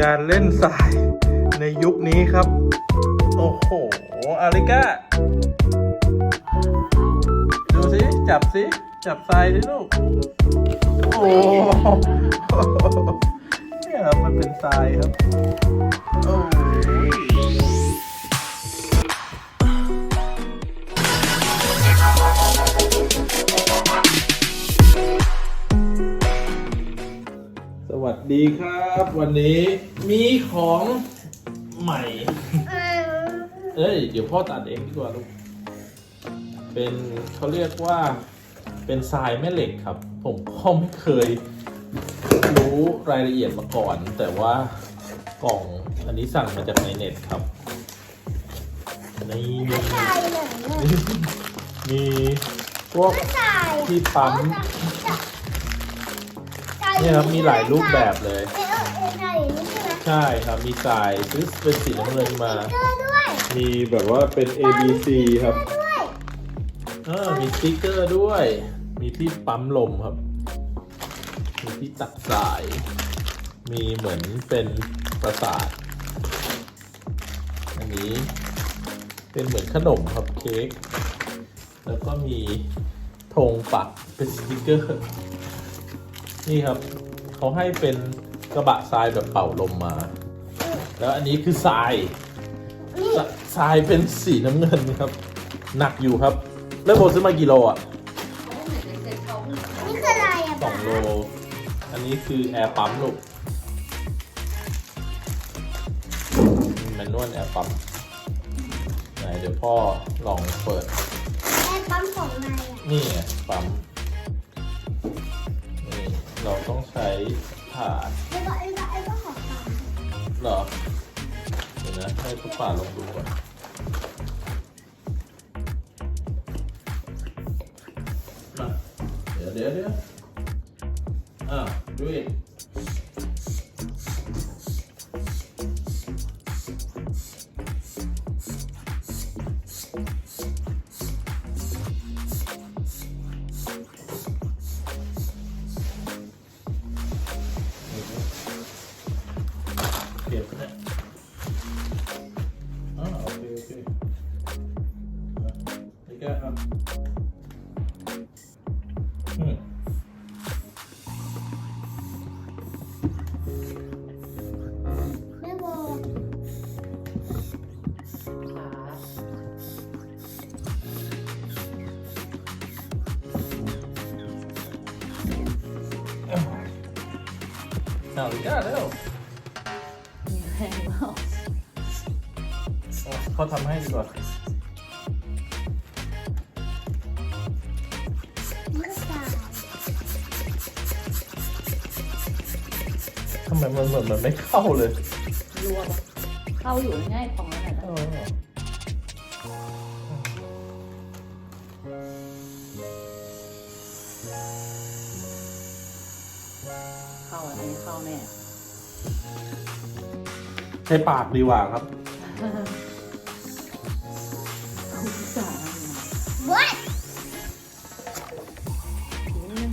การเล่นทรายในยุคนี้ครับ โอ้โห อาริก้า ดูสิ จับสิ จับทรายสิลูก โอ้โหเนี่ยครับมันเป็นทรายครับ โอ้ วัสดีครับ วันนี้มีของใหม่ เอ้ย เดี๋ยวพ่อตัดเองดีกว่าลูก เป็นเขาเรียกว่าเป็นทรายแม่เหล็กครับ ผมก็ไม่เคยรู้รายละเอียดมาก่อน แต่ว่ากล่องอันนี้สั่งมาจากในเน็ตครับ นี่มีตายเลยมีพวกตายที่ปั๊ม เนี่ยครับมีหลายรูปแบบเลย เออเออใช่นี่ใช่ไหมใช่ครับ มีทรายซื้อเป็นสีน้ำเงินมาเกลือด้วยมีแบบว่าเป็น A B C ครับด้วย เออมีสติ๊กเกอร์ด้วย มีที่ปั๊มลมครับ มีที่ตักสาย มีเหมือนเป็นประสาท อันนี้ เป็นเหมือนขนมครับเค้ก แล้วก็มีธงปักเป็นสติ๊กเกอร์ นี่ครับเขาให้เป็นกระบะทรายแบบเป่าลมมา แล้วอันนี้คือทรายนี่ทรทรายเป็นสีน้ำเงินครับ หนักอยู่ครับ แล้วโบซื้อมากี่โลอะนี่คืออะไรอะสองโล อันนี้คือแอร์ปั๊มลูกแมนนวลแอร์ปั๊มไหนเดี๋ยวพ่อลองเปิดแม่ปั๊มของนายอะนี่ไง ให้ทุก เอาอีกแล้วเร็วมีแรงเปล่าเขาทำให้ดีกว่านี่ตายทำไมมันเหมือนมันไม่เข้าเลย รัวปะเข้าอยู่ง่ายพอแล้วแหละเออ ใช้ปากดีกว่าครับเขาพิจารณาว้ายทีนึง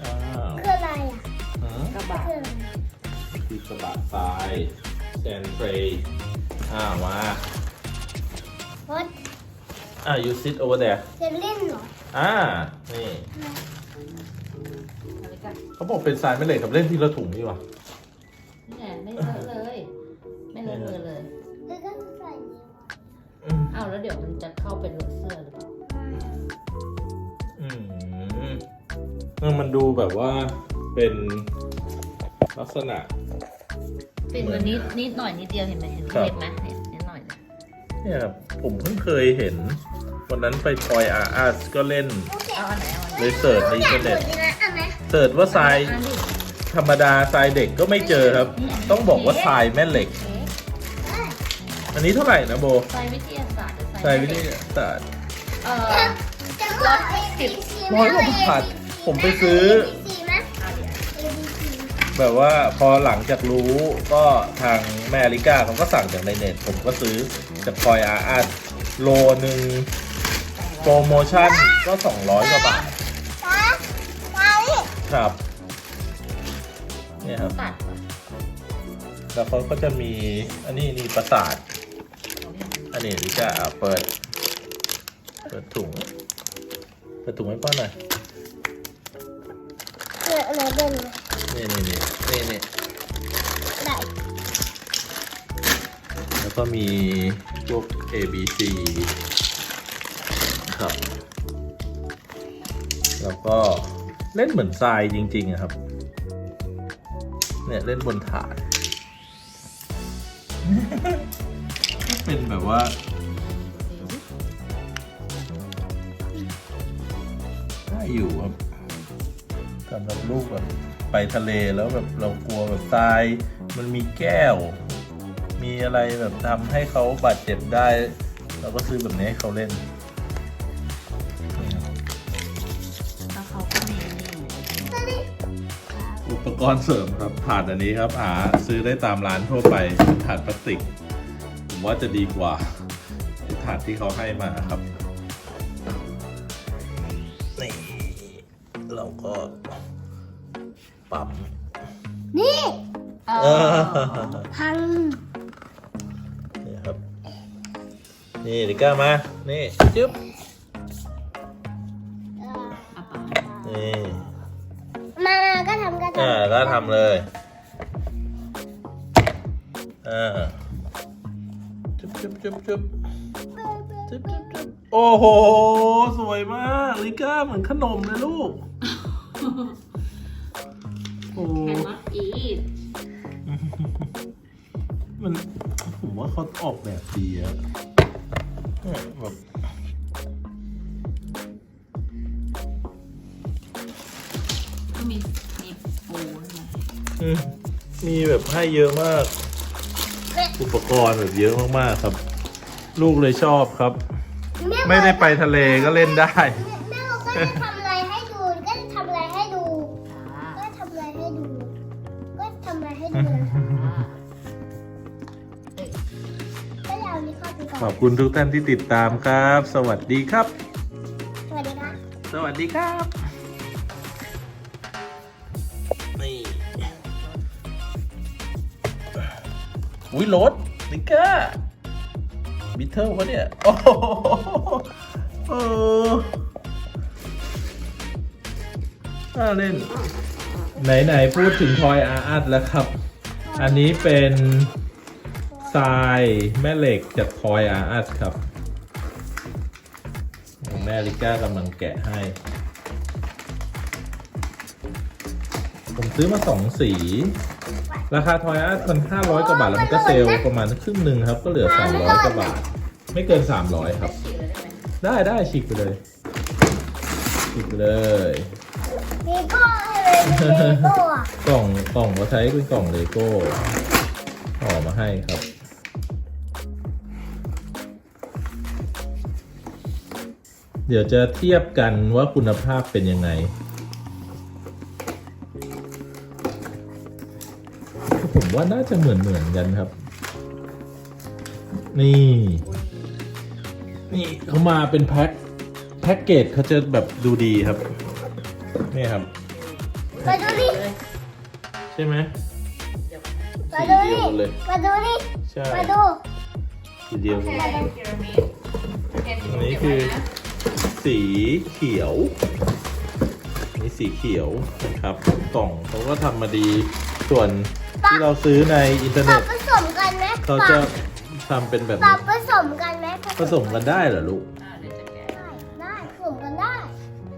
อ่าคืออะไรอะหืมกระบะคืออะไรคือกระบะทรายแซนเฟรย์อ่ามาวัด อ่า you sit over there จะเล่นเหรออ่า นี่อะไรกันเขาบอกเป็นทรายไม่เหล็กกับเล่นที่ละถุงดีกว่านี่ไงไม่เลอะเลย ไม่เลอะเลยเลย แล้วก็ใส่นี่อืมอ้าวแล้วเดี๋ยวมันจะเข้าเป็นเลอะเสื้อหรือเปล่าอืมเออมันดูแบบว่าเป็นลักษณะ เป็นวันนิดนิดหน่อยนิดเดียวเห็นไหมเห็นครับเห็นไหมเห็นนิดหน่อยเนี่ยเนี่ยครับผมเพิ่งเคยเห็น วันนั้นไปทอยอาร์อาร์ก็เล่นโอเคเอาอันไหนเอาอันไหนเลยเสิร์ชในอินเทอร์เน็ตหมดเลยนะเอาไหมเสิร์ชว่าทรายอันนี้ธรรมดาทรายเด็กก็ไม่เจอครับ ต้องบอกว่าทรายแม่เหล็กเอ๊ะอันนี้เท่าไหร่นะโบทรายวิทยาศาสตร์หรือทรายวิทยาศาสตร์ เอ่อจะร้อยสิบร้อยกว่าบาทผมไปซื้อสี่ไหมเอาเดี๋ยว ABC แบบว่าพอหลังจากรู้ก็ทางแม่ลิก้าเขาก็สั่งจากในเน็ต ผมก็ซื้อจากทอยอาร์อาร์โลหนึ่ง โปรโมชั่นก็ 200 กว่าบาทตาตานี่ครับ เนี่ยครับ ตัดปะแล้วเขาก็จะมี อันนี้นี่ประสาทเอาเนี่ยอันนี้ลิจะเปิด เปิดถุง เปิดถุงให้ป้อนหน่อยเนื้อเนื้อเด่นไหมนี่นี่นี่นี่นี่ได้แล้วก็มีพวก A B C ครับ แล้วก็เล่นเหมือนทรายจริงๆอะครับ เนี่ยเล่นบนถาดเป็นแบบว่าได้อยู่ครับสำหรับลูกแบบไปทะเลแล้วแบบเรากลัวแบบทราย มันมีแก้ว มีอะไรแบบทำให้เขาบาดเจ็บได้ เราก็ซื้อแบบนี้ให้เขาเล่น ปกรณ์เสริมครับถาดอันนี้ครับหาซื้อได้ตามร้านทั่วไปถาดพลาสติก ผมว่าจะดีกว่าไอ้ถาดที่เขาให้มาครับนี่เราก็ปั๊มนี่เอเอออพังนี่ครับ นี่ดิก้ามา นี่จึ๊บ ก็ทำก็ทำอ่าก็ทำเลยอ่าจุ๊บจุ๊บจุ๊บจุ๊บจุ๊บจุ๊บจุ๊บโอ้โห สวยมากลิก้าเหมือนขนมเลยลูกโอ้แคนนอตอีทมันผมว่าเขาออกแบบดีอะเนี่ยแบบ มมีแบบให้เยอะมาก อุปกรณ์แบบเยอะมากๆครับ ลูกเลยชอบครับ ไม่ได้ไปทะเลก็เล่นได้ แม่บอกก็จะทำอะไรให้ดูก็จะทำอะไรให้ดูอ่าก็ทำอะไรให้ดู ก็ทำอะไรให้ดูนะอ่าเอ้ยก็จะเอานี้เข้าไปก่อนขอบคุณทุกท่านที่ติดตามครับ สวัสดีครับ สวัสดีครับสวัสดีครับ อุ้ยรถนิก้าบิทเทิลเขาเนี่ย โอ้โหเออน่าเล่น ไหน ๆ พูดถึงทอยอาร์อัดแล้วครับ อันนี้เป็นทรายแม่เหล็กจากทอยอาร์อัดครับ แม่ลิก้ากำลังแกะให้ ผมซื้อมาสองสี ราคาทอยอาร์ตมันห้าร้อยกว่าบาทแล้วมันก็เซลล์ประมาณครึ่งหนึ่งครับ ก็เหลือสองร้อยกว่าบาท ไม่เกินสามร้อยครับฉีกเลยได้ไหมได้ได้ฉีกไปเลยฉีกไปเลยเลโก้ให้เลยเป็นเลโก้อะกล่องกล่องเราใช้เป็นกล่องเลโก้ห่อมาให้ครับ เดี๋ยวจะเทียบกันว่าคุณภาพเป็นยังไง ว่าน่าจะเหมือนเหมือนกันครับ นี่ นี่เขามาเป็นแพ็คแพ็กเกจเขาจะแบบดูดีครับ นี่ครับ มาดูดิเลยใช่ไหมเดี๋ยวมาดูสีดิเดียวกันเลยมาดูดิใช่มาดูสีเดียวแคกันนพีระมิดแคนอันนี้คือ สีเขียวนี่สีเขียวนะครับกล่องเขาก็ทำมาดีส่วน ที่เราซื้อในอินเทอร์ปรัเน็บตผสมกันไหมเขาจะทำเป็นแบบปรันี้บผสมกันไหมผสมกันได้เหรอลูกอ่าเดี๋ยวจะแกะได้ได้ผสมกันได้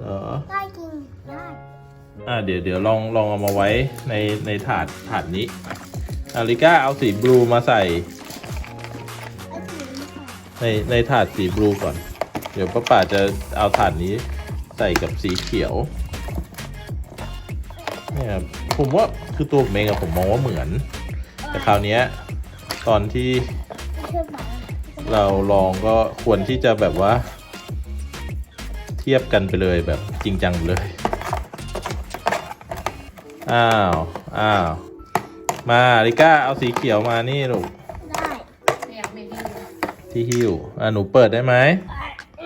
เหรอได้จริงได้อ่าเดี๋ยวเดี๋ยวลองลองเอามาไว้ในในถาดถาดนี้อาริก้าเอาสีบลูมาใส่ไอ้สีนี้ค่ะในในถาดสีบลูก่อน เดี๋ยวป้าป่าจะเอาถาดนี้ใส่กับสีเขียวเนี่ยครับ ผมว่าคือตัวผมเองอะผมมองว่าเหมือน แต่คราวเนี้ยตอนที่ไม่เชื่อปะเราลองก็ควรที่จะแบบว่า เทียบกันไปเลยแบบจริงจังเลย อ้าว อ้าว มาริก้าเอาสีเขียวมานี่ลูกได้ยังไม่ดีที่หิ้วอะหนูเปิดได้ไหม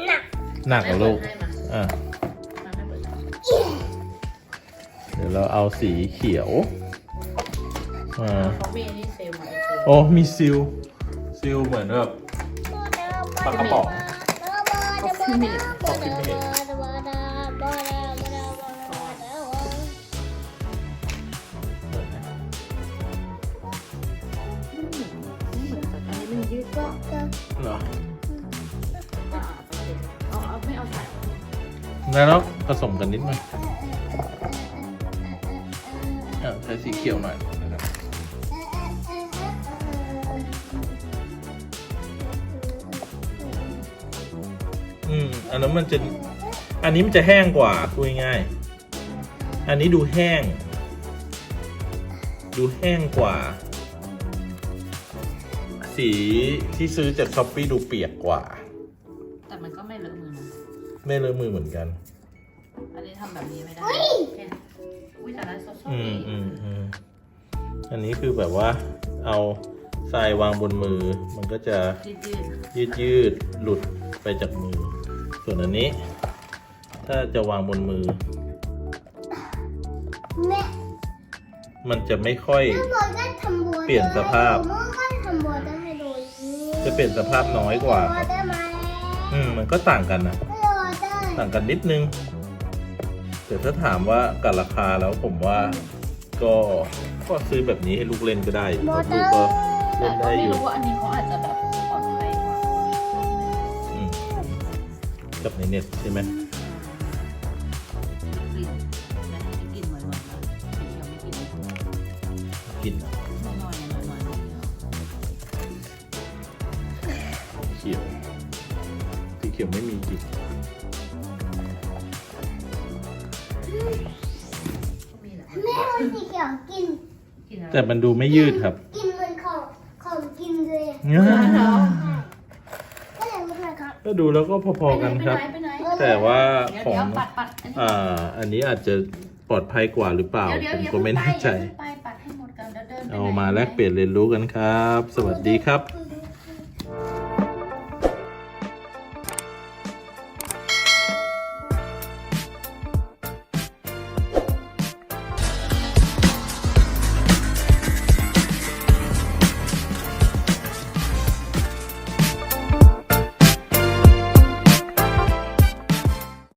หนักหนักเหรอลูกให้มาอะ เดี๋ยวเราเอาสีเขียวมาเขามีนี่เซลล์มาเซลล์โอ้มีซิลซิลเหมือนแบบปลากระป๋องเหมือนกับอันนี้มันยืดก็เหรออ่าเอาเอาไม่เอาใส่แล้วเราผสมกันนิดหน่อย ช้สีเขียวหน่อยนะครับอืมอันนั้นมันจะ อันนี้มันจะแห้งกว่าพูดง่ายๆอันนี้ดูแห้ง ดูแห้งกว่า สีที่ซื้อจากช้อปปี้ดูเปียกกว่า แต่มันก็ไม่เลอะมือนะไม่เลอะมือเหมือนกัน อันนี้ทำแบบนี้ไม่ได้แค่ อุ้ยแต่ละโซโซอืมอืมอืมอันนี้คือแบบว่า เอาทรายวางบนมือ มันก็จะยืดยืดยืดยืดหลุดไปจากมือ ส่วนอันนี้ ถ้าจะวางบนมือ แม่มันจะไม่ค่อยแม่บอยก็ทำบัวเปลี่ยนสภาพแม่ก็ทำบัวได้ให้ดูจะเปลี่ยนสภาพน้อยกว่าบัวได้ไหมอืมมันก็ต่างกันนะไม่บัวได้ต่างกันนิดนึง แต่ถ้าถามว่ากับราคาแล้วผมว่าก็ก็ซื้อแบบนี้ให้ลูกเล่นก็ได้เพราะลูกก็แต่เล่นก็ได้ไม่อยู่รู้ว่าอันนี้เขาอาจจะแบบปลอดภัยกว่าอืมกับในเน็ตใช่ไหมกลิ่นแต่ไม่กลิ่นเหมือนเหมือนนะสีเขียวไม่กลิ่นเลยกินอะน้อยๆหน่อยๆหน่อยเขียวสีเขียวไม่มีกลิ่น ๆมีแหละแม่เอาสีเขียวกินกลิ่นอะไรแต่มันดูไม่ยืดครับกินเหมือนของของกินเลยอะง่าก็เลยไม่เคยครับก็ดูแล้วก็พอๆกันครับ ไปไหนแต่ว่าเดี๋ยวขอเดี๋ยงวปัดปัดอันนี้อ่าอันนี้อาจจะปลอดภัยกว่าหรือเปล่า เดี๋ยวผมเดี๋ยวก็ไม่แน่ใจไปปัดให้หมดกันแล้วเดินไปเอาไหนมาแลกเปลี่ยนเรียนรู้กันครับ สวัสดีครับ คือ